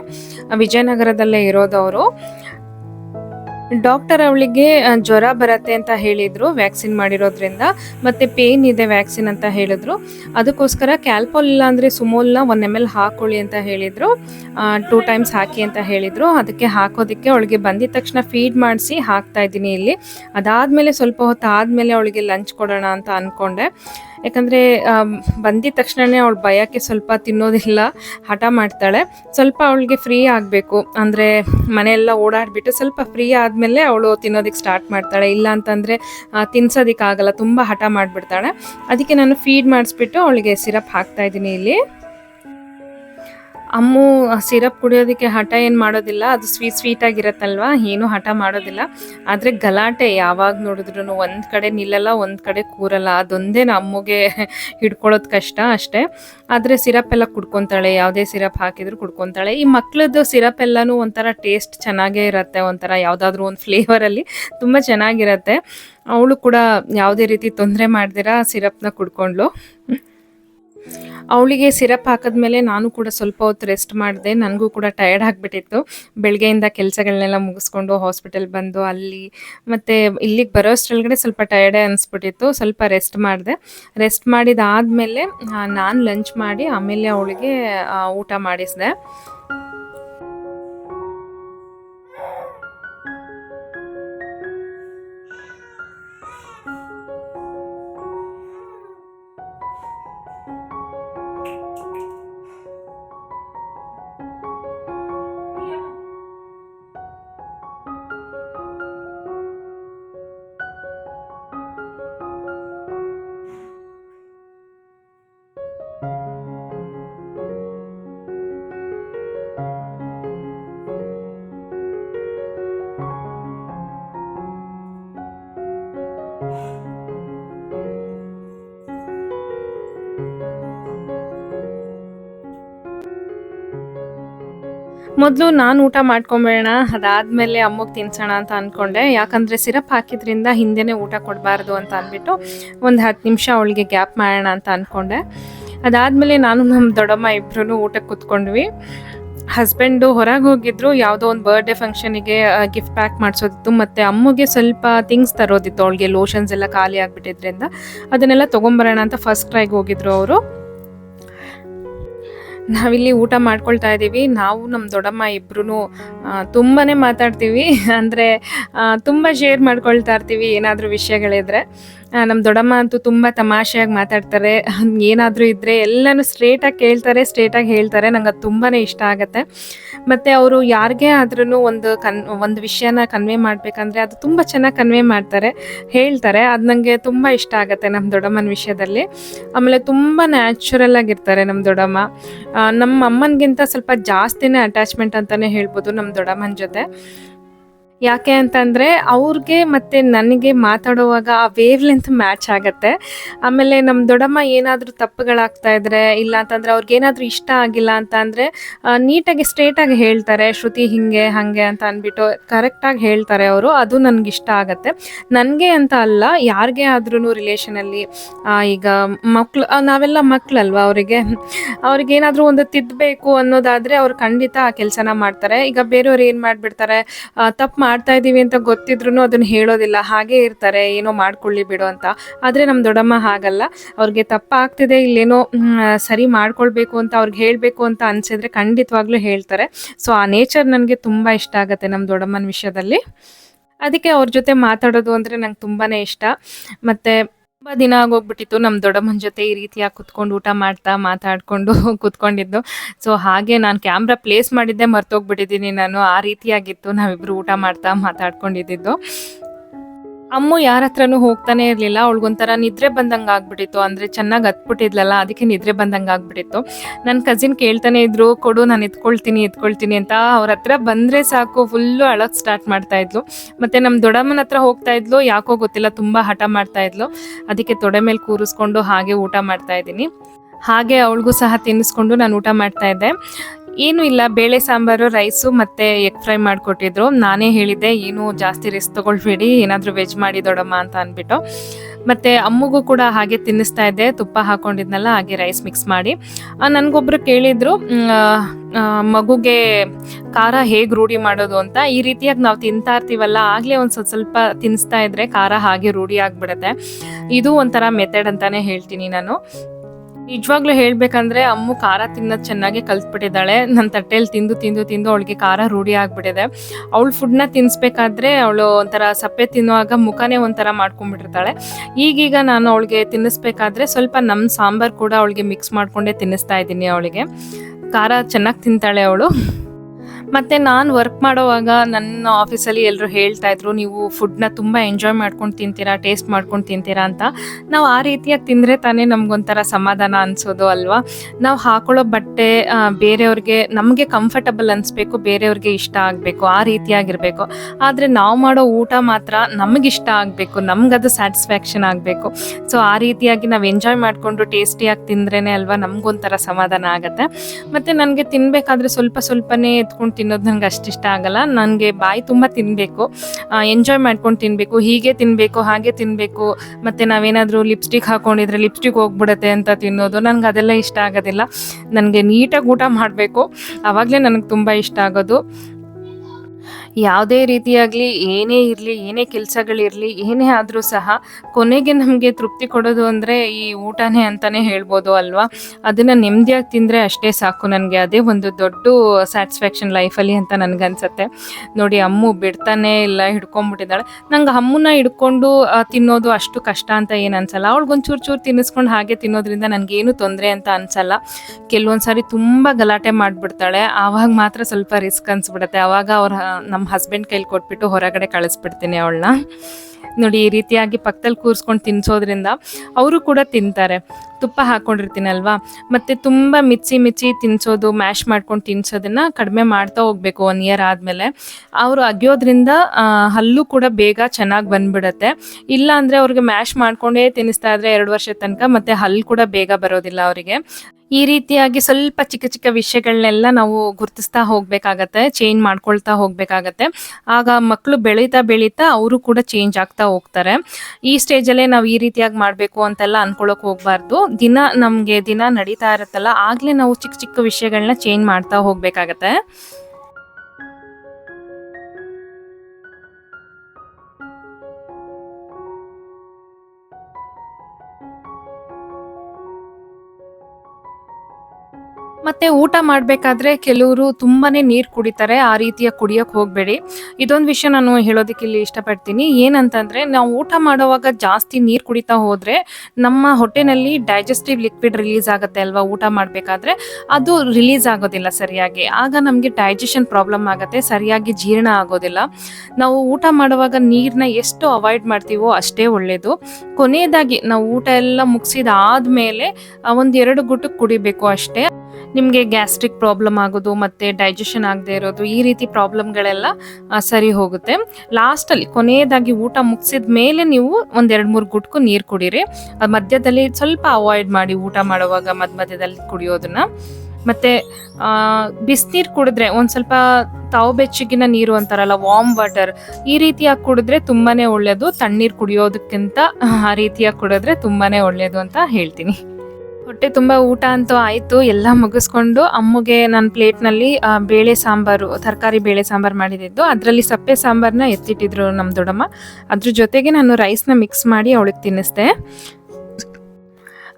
ವಿಜಯನಗರದಲ್ಲೇ ಇರೋದು ಅವರು ಡಾಕ್ಟರ್ ಅವಳಿಗೆ ಜ್ವರ ಬರತ್ತೆ ಅಂತ ಹೇಳಿದ್ರು ವ್ಯಾಕ್ಸಿನ್ ಮಾಡಿರೋದ್ರಿಂದ. ಮತ್ತೆ ಪೇನ್ ಇದೆ ವ್ಯಾಕ್ಸಿನ್ ಅಂತ ಹೇಳಿದ್ರು. ಅದಕ್ಕೋಸ್ಕರ ಕ್ಯಾಲ್ಪೋಲ್ ಇಲ್ಲ ಅಂದ್ರೆ ಸುಮೋಲ್ನ ಒನ್ ಎಂ ಎಲ್ ಹಾಕೊಳ್ಳಿ ಅಂತ ಹೇಳಿದ್ರು. ಟೂ ಟೈಮ್ಸ್ ಹಾಕಿ ಅಂತ ಹೇಳಿದ್ರು. ಅದಕ್ಕೆ ಹಾಕೋದಕ್ಕೆ ಅವಳಿಗೆ ಬಂದಿದ ತಕ್ಷಣ ಫೀಡ್ ಮಾಡಿಸಿ ಹಾಕ್ತಾ ಇದ್ದೀನಿ ಇಲ್ಲಿ. ಅದಾದ್ಮೇಲೆ ಸ್ವಲ್ಪ ಹೊತ್ತು ಆದ್ಮೇಲೆ ಅವಳಿಗೆ ಲಂಚ್ ಕೊಡೋಣ ಅಂತ ಅಂದ್ಕೊಂಡೆ ಯಾಕಂದರೆ ಬಂದಿದ ತಕ್ಷಣವೇ ಅವಳು ಭಯಕ್ಕೆ ಸ್ವಲ್ಪ ತಿನ್ನೋದಿಲ್ಲ, ಹಠ ಮಾಡ್ತಾಳೆ. ಸ್ವಲ್ಪ ಅವಳಿಗೆ ಫ್ರೀ ಆಗಬೇಕು. ಅಂದರೆ, ಮನೆಯೆಲ್ಲ ಓಡಾಡಿಬಿಟ್ಟು ಸ್ವಲ್ಪ ಫ್ರೀ ಆದಮೇಲೆ ಅವಳು ತಿನ್ನೋದಕ್ಕೆ ಸ್ಟಾರ್ಟ್ ಮಾಡ್ತಾಳೆ. ಇಲ್ಲ ಅಂತಂದರೆ ತಿನ್ಸೋದಕ್ಕಾಗಲ್ಲ ತುಂಬ ಹಠ ಮಾಡಿಬಿಡ್ತಾಳೆ. ಅದಕ್ಕೆ ನಾನು ಫೀಡ್ ಮಾಡಿಸ್ಬಿಟ್ಟು ಅವಳಿಗೆ ಸಿರಪ್ ಹಾಕ್ತಾ ಇದ್ದೀನಿ ಇಲ್ಲಿ. ಅಮ್ಮು ಸಿರಪ್ ಕುಡಿಯೋದಕ್ಕೆ ಹಠ ಏನು ಮಾಡೋದಿಲ್ಲ, ಅದು ಸ್ವೀಟ್ ಸ್ವೀಟ್ ಆಗಿರತ್ತಲ್ವಾ, ಏನು ಹಠ ಮಾಡೋದಿಲ್ಲ. ಆದರೆ ಗಲಾಟೆ ಯಾವಾಗ ನೋಡಿದ್ರು ಒಂದು ಕಡೆ ನಿಲ್ಲಲ್ಲ, ಒಂದು ಕಡೆ ಕೂರಲ್ಲ, ಅದೊಂದೇ ಅಮ್ಮಗೆ ಹಿಡ್ಕೊಳ್ಳೋದು ಕಷ್ಟ ಅಷ್ಟೇ. ಆದರೆ ಸಿರಪ್ ಎಲ್ಲ ಕುಡ್ಕೊತಾಳೆ, ಯಾವುದೇ ಸಿರಪ್ ಹಾಕಿದ್ರು ಕುಡ್ಕೊತಾಳೆ. ಈ ಮಕ್ಳದ್ದು ಸಿರಪ್ ಎಲ್ಲನೂ ಒಂಥರ ಟೇಸ್ಟ್ ಚೆನ್ನಾಗೇ ಇರುತ್ತೆ, ಒಂಥರ ಯಾವುದಾದ್ರೂ ಒಂದು ಫ್ಲೇವರಲ್ಲಿ ತುಂಬ ಚೆನ್ನಾಗಿರತ್ತೆ. ಅವಳು ಕೂಡ ಯಾವುದೇ ರೀತಿ ತೊಂದರೆ ಮಾಡ್ದಿರ, ಸಿರಪ್ನ ಕುಡ್ಕೊಂಡ್ಲು. ಅವಳಿಗೆ ಸಿರಪ್ ಹಾಕಿದ್ಮೇಲೆ ನಾನು ಕೂಡ ಸ್ವಲ್ಪ ಹೊತ್ತು ರೆಸ್ಟ್ ಮಾಡಿದೆ. ನನಗೂ ಕೂಡ ಟಯರ್ಡ್ ಆಗಿಬಿಟ್ಟಿತ್ತು. ಬೆಳಗ್ಗೆಯಿಂದ ಕೆಲಸಗಳನ್ನೆಲ್ಲ ಮುಗಿಸ್ಕೊಂಡು ಹಾಸ್ಪಿಟಲ್ ಬಂದು ಅಲ್ಲಿ ಮತ್ತು ಇಲ್ಲಿಗೆ ಬರೋಷ್ಟರೊಳಗಡೆ ಸ್ವಲ್ಪ ಟಯರ್ಡೇ ಅನಿಸ್ಬಿಟ್ಟಿತ್ತು. ಸ್ವಲ್ಪ ರೆಸ್ಟ್ ಮಾಡಿದೆ. ರೆಸ್ಟ್ ಮಾಡಿದಾದಮೇಲೆ ನಾನು ಲಂಚ್ ಮಾಡಿ ಆಮೇಲೆ ಅವಳಿಗೆ ಊಟ ಮಾಡಿಸಿದೆ. ಮೊದಲು ನಾನು ಊಟ ಮಾಡ್ಕೊಂಬೇಡ ಅದಾದಮೇಲೆ ಅಮ್ಮಗೆ ತಿನ್ಸೋಣ ಅಂತ ಅಂದ್ಕೊಂಡೆ ಯಾಕಂದರೆ ಸಿರಪ್ ಹಾಕಿದ್ರಿಂದ ಹಿಂದೆನೇ ಊಟ ಕೊಡಬಾರ್ದು ಅಂತ ಅಂದ್ಬಿಟ್ಟು ಒಂದು ಹತ್ತು ನಿಮಿಷ ಅವಳಿಗೆ ಗ್ಯಾಪ್ ಮಾಡೋಣ ಅಂತ ಅಂದ್ಕೊಂಡೆ ಅದಾದಮೇಲೆ ನಾನು ನಮ್ಮ ದೊಡ್ಡಮ್ಮ ಇಬ್ಬರೂ ಊಟಕ್ಕೆ ಕೂತ್ಕೊಂಡ್ವಿ. ಹಸ್ಬೆಂಡು ಹೊರಗೆ ಹೋಗಿದ್ರು, ಯಾವುದೋ ಒಂದು ಬರ್ಡೇ ಫಂಕ್ಷನಿಗೆ ಗಿಫ್ಟ್ ಪ್ಯಾಕ್ ಮಾಡಿಸೋದಿತ್ತು. ಮತ್ತು ಅಮ್ಮಗೆ ಸ್ವಲ್ಪ ಥಿಂಗ್ಸ್ ತರೋದಿತ್ತು. ಅವಳಿಗೆ ಲೋಷನ್ಸ್ ಎಲ್ಲ ಖಾಲಿ ಆಗಿಬಿಟ್ಟಿದ್ರಿಂದ. ಅದನ್ನೆಲ್ಲ ತೊಗೊಂಬರೋಣ ಅಂತ ಫಸ್ಟ್ ಟ್ರೈಗೆ ಹೋಗಿದ್ರು ಅವರು. ನಾವಿಲ್ಲಿ ಊಟ ಮಾಡ್ಕೊಳ್ತಾ ಇದ್ದೀವಿ. ನಾವು ನಮ್ಮ ದೊಡ್ಡಮ್ಮ ಇಬ್ರು ತುಂಬಾ ಮಾತಾಡ್ತೀವಿ. ಅಂದರೆ ತುಂಬ ಶೇರ್ ಮಾಡ್ಕೊಳ್ತಾ ಇರ್ತೀವಿ ಏನಾದರೂ ವಿಷಯಗಳಿದ್ರೆ. ನಮ್ಮ ದೊಡ್ಡಮ್ಮ ಅಂತೂ ತುಂಬ ತಮಾಷೆಯಾಗಿ ಮಾತಾಡ್ತಾರೆ. ಏನಾದರೂ ಇದ್ದರೆ ಎಲ್ಲನೂ ಸ್ಟ್ರೇಟಾಗಿ ಕೇಳ್ತಾರೆ ಸ್ಟ್ರೇಟಾಗಿ ಹೇಳ್ತಾರೆ. ನಂಗೆ ಅದು ತುಂಬಾ ಇಷ್ಟ ಆಗುತ್ತೆ. ಮತ್ತು ಅವರು ಯಾರಿಗೇ ಆದ್ರೂ ಒಂದು ಕನ್, ಒಂದು ವಿಷಯನ ಕನ್ವೆ ಮಾಡಬೇಕಂದ್ರೆ ಅದು ತುಂಬ ಚೆನ್ನಾಗಿ ಕನ್ವೆ ಮಾಡ್ತಾರೆ, ಹೇಳ್ತಾರೆ. ಅದು ನನಗೆ ತುಂಬ ಇಷ್ಟ ಆಗುತ್ತೆ ನಮ್ಮ ದೊಡ್ಡಮ್ಮನ ವಿಷಯದಲ್ಲಿ. ಆಮೇಲೆ ತುಂಬ ನ್ಯಾಚುರಲ್ ಆಗಿರ್ತಾರೆ ನಮ್ಮ ದೊಡ್ಡಮ್ಮ. ನಮ್ಮ ಅಮ್ಮನಿಗಿಂತ ಸ್ವಲ್ಪ ಜಾಸ್ತಿನೇ ಅಟ್ಯಾಚ್ಮೆಂಟ್ ಅಂತಲೇ ಹೇಳ್ಬೋದು ನಮ್ಮ ದೊಡ್ಡಮ್ಮನ ಜೊತೆ. ಯಾಕೆ ಅಂತಂದರೆ ಅವ್ರಿಗೆ ಮತ್ತು ನನಗೆ ಮಾತಾಡುವಾಗ ಆ ವೇವ್ ಲೆಂತ್ ಮ್ಯಾಚ್ ಆಗುತ್ತೆ. ಆಮೇಲೆ ನಮ್ಮ ದೊಡ್ಡಮ್ಮ ಏನಾದರೂ ತಪ್ಪುಗಳಾಗ್ತಾ ಇದ್ರೆ, ಇಲ್ಲ ಅಂತಂದರೆ ಅವ್ರಿಗೇನಾದರೂ ಇಷ್ಟ ಆಗಿಲ್ಲ ಅಂತ ಅಂದರೆ ನೀಟಾಗಿ ಸ್ಟ್ರೇಟಾಗಿ ಹೇಳ್ತಾರೆ, ಶ್ರುತಿ ಹಿಂಗೆ, ಹಾಗೆ ಅಂತ ಅಂದ್ಬಿಟ್ಟು ಕರೆಕ್ಟಾಗಿ ಹೇಳ್ತಾರೆ ಅವರು. ಅದು ನನಗೆ ಇಷ್ಟ ಆಗುತ್ತೆ. ನನಗೆ ಅಂತ ಅಲ್ಲ, ಯಾರಿಗೆ ಆದ್ರೂ ರಿಲೇಷನಲ್ಲಿ ಈಗ ಮಕ್ಳು ನಾವೆಲ್ಲ ಮಕ್ಕಳಲ್ವ ಅವರಿಗೆ? ಅವ್ರಿಗೇನಾದರೂ ಒಂದು ತಿದ್ದಬೇಕು ಅನ್ನೋದಾದರೆ ಅವ್ರು ಖಂಡಿತ ಆ ಕೆಲಸನ ಮಾಡ್ತಾರೆ. ಈಗ ಬೇರೆಯವ್ರು ಏನು ಮಾಡಿಬಿಡ್ತಾರೆ ತಪ್ಪು ಮಾಡ್ತಾ ಇದ್ದೀವಿ ಅಂತ ಗೊತ್ತಿದ್ರು ಅದನ್ನು ಹೇಳೋದಿಲ್ಲ. ಹಾಗೆ ಇರ್ತಾರೆ, ಏನೋ ಮಾಡ್ಕೊಳ್ಳಿ ಬಿಡು ಅಂತ. ಆದರೆ ನಮ್ಮ ದೊಡ್ಡಮ್ಮ ಹಾಗಲ್ಲ. ಅವ್ರಿಗೆ ತಪ್ಪಾಗ್ತಿದೆ, ಇಲ್ಲೇನೋ ಸರಿ ಮಾಡ್ಕೊಳ್ಬೇಕು ಅಂತ ಅವ್ರಿಗೆ ಹೇಳಬೇಕು ಅಂತ ಅನ್ಸಿದ್ರೆ ಖಂಡಿತವಾಗ್ಲೂ ಹೇಳ್ತಾರೆ. ಸೊ ಆ ನೇಚರ್ ನನಗೆ ತುಂಬ ಇಷ್ಟ ಆಗುತ್ತೆ ನಮ್ಮ ದೊಡ್ಡಮ್ಮನ ವಿಷಯದಲ್ಲಿ. ಅದಕ್ಕೆ ಅವ್ರ ಜೊತೆ ಮಾತಾಡೋದು ಅಂದರೆ ನಂಗೆ ತುಂಬಾ ಇಷ್ಟ. ಮತ್ತು ತುಂಬ ದಿನ ಆಗೋಗ್ಬಿಟ್ಟಿತ್ತು. ನಮ್ಮ ದೊಡ್ಡಮ್ಮನ ಜೊತೆ ಈ ರೀತಿಯಾಗಿ ಕುತ್ಕೊಂಡು ಊಟ ಮಾಡ್ತಾ ಮಾತಾಡಿಕೊಂಡು ಕುತ್ಕೊಂಡಿದ್ದು. ಸೊ, ಹಾಗೆ ನಾನು ಕ್ಯಾಮ್ರಾ ಪ್ಲೇಸ್ ಮಾಡಿದ್ದೆ ಮರ್ತೋಗ್ಬಿಟ್ಟಿದ್ದೀನಿ ನಾನು. ಆ ರೀತಿಯಾಗಿತ್ತು. ನಾವಿಬ್ರು ಊಟ ಮಾಡ್ತಾ ಮಾತಾಡ್ಕೊಂಡಿದ್ದು. ಅಮ್ಮು ಯಾರ ಹತ್ರನೂ ಹೋಗ್ತಾನೆ ಇರಲಿಲ್ಲ. ಅವಳಿಗೊಂಥರ ನಿದ್ರೆ ಬಂದಂಗೆ ಆಗ್ಬಿಟ್ಟಿತ್ತು. ಅಂದರೆ ಚೆನ್ನಾಗಿ ಹತ್ಬಿಟ್ಟಿದ್ಲಲ್ಲ, ಅದಕ್ಕೆ ನಿದ್ರೆ ಬಂದಂಗೆ ಆಗ್ಬಿಟ್ಟಿತ್ತು. ನನ್ನ ಕಸಿನ್ ಕೇಳ್ತಾನೆ ಇದ್ರು, ಕೊಡು, ನಾನು ಎತ್ಕೊಳ್ತೀನಿ ಎತ್ಕೊಳ್ತೀನಿ ಅಂತ ಅವ್ರ ಹತ್ರ ಬಂದರೆ ಸಾಕು. ಫುಲ್ಲು ಅಳಕ್ಕೆ ಸ್ಟಾರ್ಟ್ ಮಾಡ್ತಾ ಇದ್ಲು. ಮತ್ತು ನಮ್ಮ ದೊಡ್ಡಮ್ಮನ ಹತ್ರ ಹೋಗ್ತಾ ಇದ್ಲು. ಯಾಕೋ ಗೊತ್ತಿಲ್ಲ, ತುಂಬ ಹಠ ಮಾಡ್ತಾ ಇದ್ಲು. ಅದಕ್ಕೆ ತೊಡೆ ಮೇಲೆ ಕೂರಿಸ್ಕೊಂಡು ಹಾಗೆ ಊಟ ಮಾಡ್ತಾ ಇದ್ದೀನಿ. ಹಾಗೆ ಅವಳಿಗೂ ಸಹ ತಿನ್ನಿಸ್ಕೊಂಡು ನಾನು ಊಟ ಮಾಡ್ತಾ ಇದ್ದೆ. ಏನೂ ಇಲ್ಲ, ಬೇಳೆ ಸಾಂಬಾರು, ರೈಸು ಮತ್ತೆ ಎಗ್ ಫ್ರೈ ಮಾಡಿಕೊಟ್ಟಿದ್ರು. ನಾನೇ ಹೇಳಿದ್ದೆ, ಏನು ಜಾಸ್ತಿ ರಿಸ್ಕ್ ತಗೊಳ್ಬೇಡಿ, ಏನಾದರೂ ವೆಜ್ ಮಾಡಿ ದೊಡ್ಡಮ್ಮ ಅಂತ ಅಂದ್ಬಿಟ್ಟು. ಮತ್ತು ಅಮ್ಮಗೂ ಕೂಡ ಹಾಗೆ ತಿನ್ನಿಸ್ತಾ ಇದ್ದೆ, ತುಪ್ಪ ಹಾಕೊಂಡಿದ್ನಲ್ಲ, ಹಾಗೆ ರೈಸ್ ಮಿಕ್ಸ್ ಮಾಡಿ. ನನಗೊಬ್ಬರು ಕೇಳಿದ್ರು ಮಗುಗೆ ಖಾರ ಹೇಗೆ ರೂಢಿ ಮಾಡೋದು ಅಂತ? ಈ ರೀತಿಯಾಗಿ ನಾವು ತಿಂತಾ ಇರ್ತೀವಲ್ಲ, ಆಗಲೇ ಒಂದು ಸ್ವಲ್ಪ ಸ್ವಲ್ಪ ತಿನ್ನಿಸ್ತಾ ಇದ್ರೆ ಖಾರ ಹಾಗೆ ರೂಢಿ ಆಗಿಬಿಡುತ್ತೆ. ಇದು ಒಂಥರ ಮೆಥಡ್ ಅಂತಾನೆ ಹೇಳ್ತೀನಿ ನಾನು. ನಿಜವಾಗ್ಲೂ ಹೇಳ್ಬೇಕಂದ್ರೆ ಅಮ್ಮು ಖಾರ ತಿನ್ನೋದು ಚೆನ್ನಾಗಿ ಕಲ್ತ್ಬಿಟ್ಟಿದ್ದಾಳೆ. ನನ್ನ ತಟ್ಟೆಯಲ್ಲಿ ತಿಂದು ತಿಂದು ತಿಂದು ಅವಳಿಗೆ ಖಾರ ರೂಢಿ ಆಗ್ಬಿಟ್ಟಿದೆ. ಅವಳು ಫುಡ್ನ ತಿನ್ನಿಸ್ಬೇಕಾದ್ರೆ ಅವಳು ಒಂಥರ ಸಪ್ಪೆ ತಿನ್ನುವಾಗ ಮುಖನೇ ಒಂಥರ ಮಾಡ್ಕೊಂಡ್ಬಿಟ್ಟಿರ್ತಾಳೆ. ಈಗೀಗ ನಾನು ಅವಳಿಗೆ ತಿನ್ನಿಸ್ಬೇಕಾದ್ರೆ ಸ್ವಲ್ಪ ನಮ್ಮ ಸಾಂಬಾರು ಕೂಡ ಅವಳಿಗೆ ಮಿಕ್ಸ್ ಮಾಡಿಕೊಂಡೇ ತಿನ್ನಿಸ್ತಾ ಇದ್ದೀನಿ ಅವಳಿಗೆ. ಖಾರ ಚೆನ್ನಾಗಿ ತಿಂತಾಳೆ ಅವಳು. ಮತ್ತು ನಾನು ವರ್ಕ್ ಮಾಡೋವಾಗ ನನ್ನ ಆಫೀಸಲ್ಲಿ ಎಲ್ಲರೂ ಹೇಳ್ತಾ ಇದ್ರು, ನೀವು ಫುಡ್ನ ತುಂಬ ಎಂಜಾಯ್ ಮಾಡ್ಕೊಂಡು ತಿಂತೀರಾ ಟೇಸ್ಟ್ ಮಾಡ್ಕೊಂಡು ತಿಂತೀರಾ ಅಂತ. ನಾವು ಆ ರೀತಿಯಾಗಿ ತಿಂದರೆ ತಾನೇ ನಮಗೊಂಥರ ಸಮಾಧಾನ ಅನಿಸೋದು ಅಲ್ವಾ? ನಾವು ಹಾಕೊಳ್ಳೋ ಬಟ್ಟೆ ಬೇರೆಯವ್ರಿಗೆ ನಮಗೆ ಕಂಫರ್ಟಬಲ್ ಅನಿಸ್ಬೇಕು, ಬೇರೆಯವ್ರಿಗೆ ಇಷ್ಟ ಆಗಬೇಕು, ಆ ರೀತಿಯಾಗಿರಬೇಕು. ಆದರೆ ನಾವು ಮಾಡೋ ಊಟ ಮಾತ್ರ ನಮಗಿಷ್ಟ ಆಗಬೇಕು ಅದು ಸ್ಯಾಟಿಸ್ಫ್ಯಾಕ್ಷನ್ ಆಗಬೇಕು. ಸೊ ಆ ರೀತಿಯಾಗಿ ನಾವು ಎಂಜಾಯ್ ಮಾಡಿಕೊಂಡು ಟೇಸ್ಟಿಯಾಗಿ ತಿಂದ್ರೇ ಅಲ್ವಾ ನಮಗೊಂಥರ ಸಮಾಧಾನ ಆಗುತ್ತೆ. ಮತ್ತು ನನಗೆ ತಿನ್ನಬೇಕಾದ್ರೆ ಸ್ವಲ್ಪ ಸ್ವಲ್ಪನೇ ಎತ್ಕೊಂಡು ತಿನ್ನೋದು ನನಗೆ ಅಷ್ಟಿಷ್ಟ ಆಗಲ್ಲ. ನನಗೆ ಬಾಯಿ ತುಂಬ ತಿನ್ನಬೇಕು ಎಂಜಾಯ್ ಮಾಡ್ಕೊಂಡು ತಿನ್ನಬೇಕು ಹೀಗೆ ತಿನ್ನಬೇಕು ಹಾಗೆ ತಿನ್ನಬೇಕು ಮತ್ತು ನಾವೇನಾದರೂ ಲಿಪ್ಸ್ಟಿಕ್ ಹಾಕೊಂಡಿದ್ರೆ ಲಿಪ್ಸ್ಟಿಕ್ ಹೋಗ್ಬಿಡುತ್ತೆ ಅಂತ ತಿನ್ನೋದು ನನಗೆ ಅದೆಲ್ಲ ಇಷ್ಟ ಆಗೋದಿಲ್ಲ. ನನಗೆ ನೀಟಾಗಿ ಊಟ ಮಾಡಬೇಕು. ಆವಾಗಲೇ ನನಗೆ ತುಂಬ ಇಷ್ಟ ಆಗೋದು. ಯಾವುದೇ ರೀತಿಯಾಗಲಿ ಏನೇ ಇರಲಿ, ಏನೇ ಕೆಲಸಗಳಿರಲಿ, ಏನೇ ಆದರೂ ಸಹ ಕೊನೆಗೆ ನಮಗೆ ತೃಪ್ತಿ ಕೊಡೋದು ಅಂದರೆ ಈ ಊಟನೇ ಅಂತಲೇ ಹೇಳ್ಬೋದು ಅಲ್ವಾ? ಅದನ್ನು ನೆಮ್ಮದಿಯಾಗಿ ತಿಂದರೆ ಅಷ್ಟೇ ಸಾಕು ನನಗೆ. ಅದೇ ಒಂದು ದೊಡ್ಡ ಸ್ಯಾಟಿಸ್ಫ್ಯಾಕ್ಷನ್ ಲೈಫಲ್ಲಿ ಅಂತ ನನಗನ್ಸುತ್ತೆ. ನೋಡಿ, ಅಮ್ಮು ಬಿಡ್ತಾನೆ ಇಲ್ಲ ಹಿಡ್ಕೊಂಡ್ಬಿಟ್ಟಿದ್ದಾಳೆ ನಂಗೆ ಅಮ್ಮನ್ನ ಹಿಡ್ಕೊಂಡು ತಿನ್ನೋದು ಅಷ್ಟು ಕಷ್ಟ ಅಂತ ಏನು ಅನ್ಸಲ್ಲ. ಅವಳಿಗೊಂದು ಚೂರು ಚೂರು ತಿನ್ನಿಸ್ಕೊಂಡು ಹಾಗೆ ತಿನ್ನೋದ್ರಿಂದ ನನಗೇನು ತೊಂದರೆ ಅಂತ ಅನ್ಸಲ್ಲ. ಕೆಲವೊಂದು ಸಾರಿ ತುಂಬ ಗಲಾಟೆ ಮಾಡಿಬಿಡ್ತಾಳೆ. ಆವಾಗ ಮಾತ್ರ ಸ್ವಲ್ಪ ರಿಸ್ಕ್ ಅನ್ಸ್ಬಿಡುತ್ತೆ. ಆವಾಗ ಅವ್ರ ಹಸ್ಬೆಂಡ್ ಕೈಲಿ ಕೊಟ್ಬಿಟ್ಟು ಹೊರಗಡೆ ಕಳಿಸ್ಬಿಡ್ತೀನಿ ಅವಳನ್ನ. ನೋಡಿ, ಈ ರೀತಿಯಾಗಿ ಪಕ್ಕದಲ್ಲಿ ಕೂರಿಸ್ಕೊಂಡು ತಿನ್ನಿಸೋದ್ರಿಂದ ಅವರು ಕೂಡ ತಿಂತಾರೆ. ತುಪ್ಪ ಹಾಕ್ಕೊಂಡಿರ್ತೀನಲ್ವಾ ಮತ್ತು ತುಂಬ ಮಿಚ್ಚಿ ಮಿಚ್ಚಿ ತಿನ್ನಿಸೋದು ಮ್ಯಾಶ್ ಮಾಡ್ಕೊಂಡು ತಿನ್ಸೋದನ್ನು ಕಡಿಮೆ ಮಾಡ್ತಾ ಹೋಗ್ಬೇಕು ಒನ್ ಇಯರ್ ಆದಮೇಲೆ. ಅವರು ಅಗಿಯೋದ್ರಿಂದ ಹಲ್ಲು ಕೂಡ ಬೇಗ ಚೆನ್ನಾಗಿ ಬಂದ್ಬಿಡತ್ತೆ. ಇಲ್ಲ ಅಂದರೆ ಅವ್ರಿಗೆ ಮ್ಯಾಶ್ ಮಾಡಿಕೊಂಡೇ ತಿನ್ನಿಸ್ತಾ ಇದ್ರೆ ಎರಡು ವರ್ಷದ ತನಕ ಮತ್ತು ಹಲ್ಲು ಕೂಡ ಬೇಗ ಬರೋದಿಲ್ಲ ಅವರಿಗೆ. ಈ ರೀತಿಯಾಗಿ ಸ್ವಲ್ಪ ಚಿಕ್ಕ ಚಿಕ್ಕ ವಿಷಯಗಳನ್ನೆಲ್ಲ ನಾವು ಗುರುತಿಸ್ತಾ ಹೋಗ್ಬೇಕಾಗತ್ತೆ ಚೇಂಜ್ ಮಾಡ್ಕೊಳ್ತಾ ಹೋಗ್ಬೇಕಾಗತ್ತೆ. ಆಗ ಮಕ್ಕಳು ಬೆಳೀತಾ ಬೆಳೀತಾ ಅವರು ಕೂಡ ಚೇಂಜ್ ಆಗ್ತಾ ಹೋಗ್ತಾರೆ. ಈ ಸ್ಟೇಜಲ್ಲೇ ನಾವು ಈ ರೀತಿಯಾಗಿ ಮಾಡಬೇಕು ಅಂತೆಲ್ಲ ಅನ್ಕೊಳಕ್ ಹೋಗ್ಬಾರ್ದು. ದಿನ ನಮಗೆ ದಿನ ನಡೀತಾ ಇರುತ್ತಲ್ಲ, ಆಗಲೇ ನಾವು ಚಿಕ್ಕ ಚಿಕ್ಕ ವಿಷಯಗಳನ್ನ ಚೇಂಜ್ ಮಾಡ್ತಾ ಹೋಗ್ಬೇಕಾಗತ್ತೆ. ಮತ್ತೆ ಊಟ ಮಾಡಬೇಕಾದ್ರೆ ಕೆಲವರು ತುಂಬಾನೇ ನೀರು ಕುಡಿತಾರೆ, ಆ ರೀತಿಯ ಕುಡಿಯೋಕೆ ಹೋಗಬೇಡಿ. ಇದೊಂದು ವಿಷಯ ನಾನು ಹೇಳೋದಕ್ಕೆ ಇಲ್ಲಿ ಇಷ್ಟಪಡ್ತೀನಿ. ಏನಂತಂದ್ರೆ ನಾವು ಊಟ ಮಾಡುವಾಗ ಜಾಸ್ತಿ ನೀರು ಕುಡಿತಾ ಹೋದ್ರೆ ನಮ್ಮ ಹೊಟ್ಟೆನಲ್ಲಿ ಡೈಜೆಸ್ಟಿವ್ ಲಿಕ್ವಿಡ್ ರಿಲೀಸ್ ಆಗುತ್ತೆ ಅಲ್ವಾ ಊಟ ಮಾಡಬೇಕಾದ್ರೆ? ಅದು ರಿಲೀಸ್ ಆಗೋದಿಲ್ಲ ಸರಿಯಾಗಿ. ಆಗ ನಮಗೆ ಡೈಜೆಷನ್ ಪ್ರಾಬ್ಲಮ್ ಆಗುತ್ತೆ, ಸರಿಯಾಗಿ ಜೀರ್ಣ ಆಗೋದಿಲ್ಲ. ನಾವು ಊಟ ಮಾಡುವಾಗ ನೀರನ್ನ ಎಷ್ಟು ಅವಾಯ್ಡ್ ಮಾಡ್ತೀವೋ ಅಷ್ಟೇ ಒಳ್ಳೆಯದು ಕೊನೆಯದಾಗಿ ನಾವು ಊಟ ಎಲ್ಲ ಮುಗಿಸಿದಾದ್ಮೇಲೆ ಒಂದು ಎರಡು ಗುಟ್ಟು ಕುಡಿಬೇಕು ಅಷ್ಟೇ. ನಿಮಗೆ ಗ್ಯಾಸ್ಟ್ರಿಕ್ ಪ್ರಾಬ್ಲಮ್ ಆಗೋದು ಮತ್ತು ಡೈಜೆಷನ್ ಆಗದೆ ಇರೋದು ಈ ರೀತಿ ಪ್ರಾಬ್ಲಮ್ಗಳೆಲ್ಲ ಸರಿ ಹೋಗುತ್ತೆ. ಲಾಸ್ಟಲ್ಲಿ ಕೊನೆಯದಾಗಿ ಊಟ ಮುಗಿಸಿದ ಮೇಲೆ ನೀವು ಒಂದೆರಡು ಮೂರು ಗುಟ್ಕು ನೀರು ಕುಡೀರಿ. ಮಧ್ಯದಲ್ಲಿ ಸ್ವಲ್ಪ ಅವಾಯ್ಡ್ ಮಾಡಿ ಊಟ ಮಾಡುವಾಗ ಮಧ್ಯ ಮಧ್ಯದಲ್ಲಿ ಕುಡಿಯೋದನ್ನ. ಮತ್ತು ಬಿಸಿನೀರು ಕುಡಿದ್ರೆ ಒಂದು ಸ್ವಲ್ಪ ತಾವು ಬೆಚ್ಚಗಿನ ನೀರು ಅಂತಾರಲ್ಲ ವಾಮ್ ವಾಟರ್ ಈ ರೀತಿಯಾಗಿ ಕುಡಿದ್ರೆ ತುಂಬಾ ಒಳ್ಳೆಯದು ತಣ್ಣೀರು ಕುಡಿಯೋದಕ್ಕಿಂತ ಆ ರೀತಿಯಾಗಿ ಕುಡಿದ್ರೆ ತುಂಬಾ ಒಳ್ಳೆಯದು ಅಂತ ಹೇಳ್ತೀನಿ. ಹೊಟ್ಟೆ ತುಂಬ ಊಟ ಅಂತೂ ಆಯಿತು. ಎಲ್ಲ ಮುಗಿಸ್ಕೊಂಡು ಅಮ್ಮಗೆ ನನ್ನ ಪ್ಲೇಟ್ನಲ್ಲಿ ಬೇಳೆ ಸಾಂಬಾರು, ತರಕಾರಿ ಬೇಳೆ ಸಾಂಬಾರು ಮಾಡಿದ್ದು ಅದರಲ್ಲಿ ಸಪ್ಪೆ ಸಾಂಬಾರನ್ನ ಎತ್ತಿಟ್ಟಿದ್ರು ನಮ್ಮ ದೊಡ್ಡಮ್ಮ. ಅದ್ರ ಜೊತೆಗೆ ನಾನು ರೈಸ್ನ ಮಿಕ್ಸ್ ಮಾಡಿ ಅವಳಿಗೆ ತಿನ್ನಿಸ್ದೆ.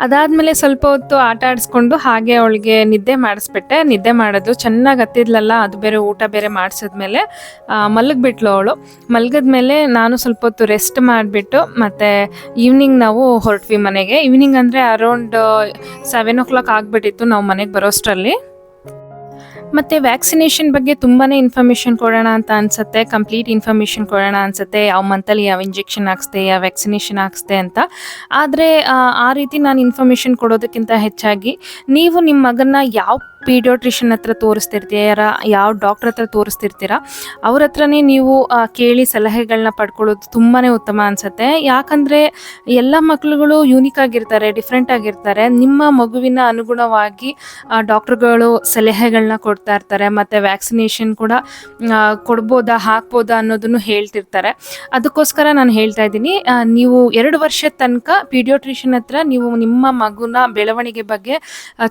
ಅದಾದ್ಮೇಲೆ ಸ್ವಲ್ಪ ಹೊತ್ತು ಆಟ ಆಡಿಸ್ಕೊಂಡು ಹಾಗೆ ಅವಳಿಗೆ ನಿದ್ದೆ ಮಾಡಿಸ್ಬಿಟ್ಟೆ. ನಿದ್ದೆ ಮಾಡೋದು ಚೆನ್ನಾಗಿ ಹತ್ತಿದ್ಲಲ್ಲ, ಅದು ಬೇರೆ ಊಟ ಬೇರೆ ಮಾಡಿಸಿದ್ಮೇಲೆ ಮಲಗಿಬಿಟ್ಲು ಅವಳು. ಮಲಗಿದ್ಮೇಲೆ ನಾನು ಸ್ವಲ್ಪ ಹೊತ್ತು ರೆಸ್ಟ್ ಮಾಡಿಬಿಟ್ಟು, ಮತ್ತು ಈವ್ನಿಂಗ್ ನಾವು ಹೊರಟ್ವಿ ಮನೆಗೆ. ಈವ್ನಿಂಗ್ ಅಂದರೆ ಅರೌಂಡ್ ಸೆವೆನ್ ಓ ಕ್ಲಾಕ್ ಆಗಿಬಿಟ್ಟಿತ್ತು ನಾವು ಮನೆಗೆ ಬರೋಷ್ಟರಲ್ಲಿ. ಮತ್ತೆ ವ್ಯಾಕ್ಸಿನೇಷನ್ ಬಗ್ಗೆ ತುಂಬಾನೇ ಇನ್ಫಾರ್ಮೇಶನ್ ಕೊಡೋಣ ಅಂತ ಅನ್ಸುತ್ತೆ ಕಂಪ್ಲೀಟ್ ಇನ್ಫಾರ್ಮೇಶನ್ ಕೊಡೋಣ ಅನ್ಸುತ್ತೆ. ಯಾವ ಮಂತಲ್ಲಿ ಯಾವ ಇಂಜೆಕ್ಷನ್ ಹಾಕ್ಸ್ದೆ, ಯಾವ ವ್ಯಾಕ್ಸಿನೇಷನ್ ಹಾಕ್ಸ್ದೆ ಅಂತ. ಆದರೆ, ಆ ರೀತಿ ನಾನು ಇನ್ಫಾರ್ಮೇಶನ್ ಕೊಡೋದಕ್ಕಿಂತ ಹೆಚ್ಚಾಗಿ, ನೀವು ನಿಮ್ಮ ಮಗನ್ನ ಯಾವ ಪೀಡಿಯೋಟ್ರಿಷನ್ ಹತ್ರ ತೋರಿಸ್ತಿರ್ತೀರ ಯಾವ ಡಾಕ್ಟರ್ ಹತ್ರ ತೋರಿಸ್ತಿರ್ತೀರಾ, ಅವ್ರ ಹತ್ರನೇ ನೀವು ಕೇಳಿ ಸಲಹೆಗಳನ್ನ ಪಡ್ಕೊಳ್ಳೋದು ತುಂಬಾ ಉತ್ತಮ ಅನ್ಸುತ್ತೆ. ಯಾಕಂದರೆ ಎಲ್ಲ ಮಕ್ಕಳುಗಳು ಯೂನಿಕ್ ಆಗಿರ್ತಾರೆ ಡಿಫ್ರೆಂಟ್ ಆಗಿರ್ತಾರೆ. ನಿಮ್ಮ ಮಗುವಿನ ಅನುಗುಣವಾಗಿ ಡಾಕ್ಟರ್ಗಳು ಸಲಹೆಗಳನ್ನ ಕೊಡ್ತಾ ಇರ್ತಾರೆ, ಮತ್ತು ವ್ಯಾಕ್ಸಿನೇಷನ್ ಕೂಡ ಕೊಡ್ಬೋದಾ, ಹಾಕ್ಬೋದಾ ಅನ್ನೋದನ್ನು ಹೇಳ್ತಿರ್ತಾರೆ. ಅದಕ್ಕೋಸ್ಕರ ನಾನು ಹೇಳ್ತಾ ಇದ್ದೀನಿ ನೀವು ಎರಡು ವರ್ಷದ ತನಕ ಪೀಡಿಯೋಟ್ರಿಷನ್ ಹತ್ರ ನೀವು ನಿಮ್ಮ ಮಗುನ ಬೆಳವಣಿಗೆ ಬಗ್ಗೆ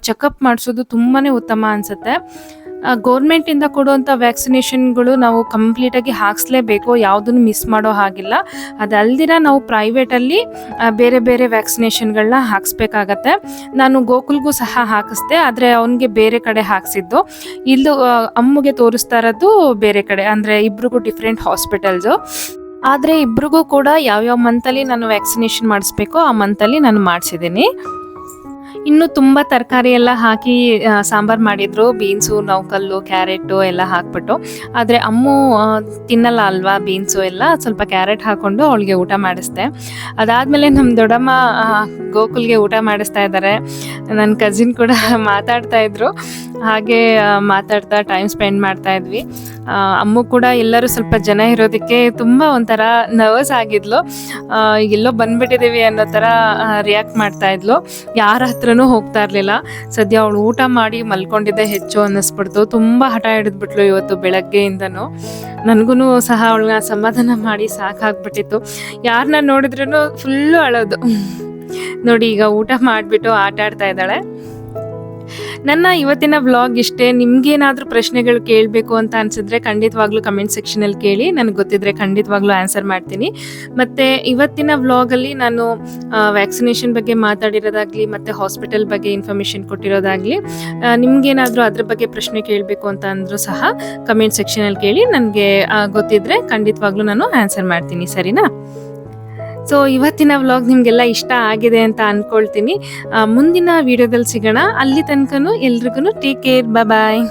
ಚೆಕಪ್ ಮಾಡಿಸೋದು ತುಂಬಾ ಉತ್ತಮ ಅನಿಸುತ್ತೆ. ಗೌರ್ಮೆಂಟಿಂದ ಕೊಡುವಂಥ ವ್ಯಾಕ್ಸಿನೇಷನ್ಗಳು ನಾವು ಕಂಪ್ಲೀಟಾಗಿ ಹಾಕಿಸ್ಲೇಬೇಕು, ಯಾವುದನ್ನು ಮಿಸ್ ಮಾಡೋ ಹಾಗಿಲ್ಲ. ಅದಲ್ದಿರ ನಾವು ಪ್ರೈವೇಟಲ್ಲಿ ಬೇರೆ ಬೇರೆ ವ್ಯಾಕ್ಸಿನೇಷನ್ಗಳನ್ನ ಹಾಕಿಸ್ಬೇಕಾಗತ್ತೆ. ನಾನು ಗೋಕುಲ್ಗೂ ಸಹ ಹಾಕಿಸ್ದೆ, ಆದರೆ ಅವನಿಗೆ ಬೇರೆ ಕಡೆ ಹಾಕ್ಸಿದ್ದು. ಇಲ್ಲೂ ಅಮ್ಮಗೆ ತೋರಿಸ್ತಾ ಇರೋದು ಬೇರೆ ಕಡೆ, ಅಂದರೆ ಇಬ್ರಿಗೂ ಡಿಫ್ರೆಂಟ್ ಹಾಸ್ಪಿಟಲ್ಸು ಆದರೆ ಇಬ್ರಿಗೂ ಕೂಡ ಯಾವ್ಯಾವ ಮಂತಲ್ಲಿ ನಾನು ವ್ಯಾಕ್ಸಿನೇಷನ್ ಮಾಡಿಸ್ಬೇಕೋ ಆ ಮಂತಲ್ಲಿ ನಾನು ಮಾಡಿಸಿದ್ದೀನಿ. ಇನ್ನು ತುಂಬ ತರಕಾರಿ ಎಲ್ಲ ಹಾಕಿ ಸಾಂಬಾರು ಮಾಡಿದ್ರು. ಬೀನ್ಸು ನೌಕಲ್ಲು ಕ್ಯಾರೆಟ್ ಎಲ್ಲ ಹಾಕ್ಬಿಟ್ಟು. ಆದರೆ ಅಮ್ಮು ತಿನ್ನಲ್ಲ ಅಲ್ವಾ ಬೀನ್ಸು ಎಲ್ಲ? ಸ್ವಲ್ಪ ಕ್ಯಾರೆಟ್ ಹಾಕೊಂಡು ಅವಳಿಗೆ ಊಟ ಮಾಡಿಸ್ದೆ. ಅದಾದ್ಮೇಲೆ ನಮ್ಮ ದೊಡ್ಡಮ್ಮ ಗೋಕುಲ್ಗೆ ಊಟ ಮಾಡಿಸ್ತಾ ಇದ್ದಾರೆ ನನ್ನ ಕಸಿನ್ ಕೂಡ ಮಾತಾಡ್ತಾ ಇದ್ರು. ಹಾಗೆ ಮಾತಾಡ್ತಾ ಟೈಮ್ ಸ್ಪೆಂಡ್ ಮಾಡ್ತಾ ಇದ್ವಿ. ಅಮ್ಮ ಕೂಡ ಎಲ್ಲರೂ ಸ್ವಲ್ಪ ಜನ ಇರೋದಕ್ಕೆ ತುಂಬ ಒಂಥರ ನರ್ವಸ್ ಆಗಿದ್ಲು. ಎಲ್ಲೋ ಬಂದ್ಬಿಟ್ಟಿದ್ದೀವಿ ಅನ್ನೋ ಥರ ರಿಯಾಕ್ಟ್ ಮಾಡ್ತಾ ಇದ್ಲು. ಯಾರ ಹತ್ರನೂ ಹೋಗ್ತಾ ಇರಲಿಲ್ಲ. ಸದ್ಯ ಅವಳು ಊಟ ಮಾಡಿ ಮಲ್ಕೊಂಡಿದ್ದೆ ಹೆಚ್ಚು ಅನ್ನಿಸ್ಬಿಡ್ತು. ತುಂಬ ಹಠ ಹಿಡಿದ್ಬಿಟ್ಲು ಇವತ್ತು ಬೆಳಗ್ಗೆಯಿಂದನೂ. ನನಗೂ ಸಹ ಅವಳನ್ನ ಸಮಾಧಾನ ಮಾಡಿ ಸಾಕಾಗ್ಬಿಟ್ಟಿತ್ತು. ಯಾರನ್ನ ನೋಡಿದ್ರೂ ಫುಲ್ಲು ಅಳೋದು. ನೋಡಿ, ಈಗ ಊಟ ಮಾಡಿಬಿಟ್ಟು ಆಟ ಆಡ್ತಾ ಇದ್ದಾಳೆ. ನನ್ನ ಇವತ್ತಿನ ವ್ಲಾಗ್ ಇಷ್ಟೇ. ನಿಮ್ಗೇನಾದ್ರೂ ಪ್ರಶ್ನೆಗಳು ಕೇಳಬೇಕು ಅಂತ ಅನ್ಸಿದ್ರೆ ಖಂಡಿತವಾಗ್ಲೂ ಕಮೆಂಟ್ ಸೆಕ್ಷನಲ್ಲಿ ಕೇಳಿ. ನನಗೆ ಗೊತ್ತಿದ್ರೆ ಖಂಡಿತವಾಗ್ಲೂ ಆನ್ಸರ್ ಮಾಡ್ತೀನಿ. ಮತ್ತೆ ಇವತ್ತಿನ ವ್ಲಾಗಲ್ಲಿ ನಾನು ವ್ಯಾಕ್ಸಿನೇಷನ್ ಬಗ್ಗೆ ಮಾತಾಡಿರೋದಾಗ್ಲಿ, ಮತ್ತೆ ಹಾಸ್ಪಿಟಲ್ ಬಗ್ಗೆ ಇನ್ಫಾರ್ಮೇಶನ್ ಕೊಟ್ಟಿರೋದಾಗ್ಲಿ ನಿಮ್ಗೇನಾದ್ರೂ ಅದ್ರ ಬಗ್ಗೆ ಪ್ರಶ್ನೆ ಕೇಳಬೇಕು ಅಂತ ಅಂದ್ರೂ ಸಹ ಕಮೆಂಟ್ ಸೆಕ್ಷನಲ್ಲಿ ಕೇಳಿ. ನನಗೆ ಗೊತ್ತಿದ್ರೆ ಖಂಡಿತವಾಗ್ಲೂ ನಾನು ಆನ್ಸರ್ ಮಾಡ್ತೀನಿ. ಸರಿನಾ? ಸೊ ಇವತ್ತಿನ ವ್ಲಾಗ್ ನಿಮಗೆಲ್ಲ ಇಷ್ಟ ಆಗಿದೆ ಅಂತ ಅನ್ಕೊಳ್ತೀನಿ. ಮುಂದಿನ ವಿಡಿಯೋದಲ್ಲಿ ಸಿಗೋಣ. ಅಲ್ಲಿ ತನಕನೂ ಎಲ್ರಿಗೂ ಟೇಕ್ ಕೇರ್ ಬಾಯ್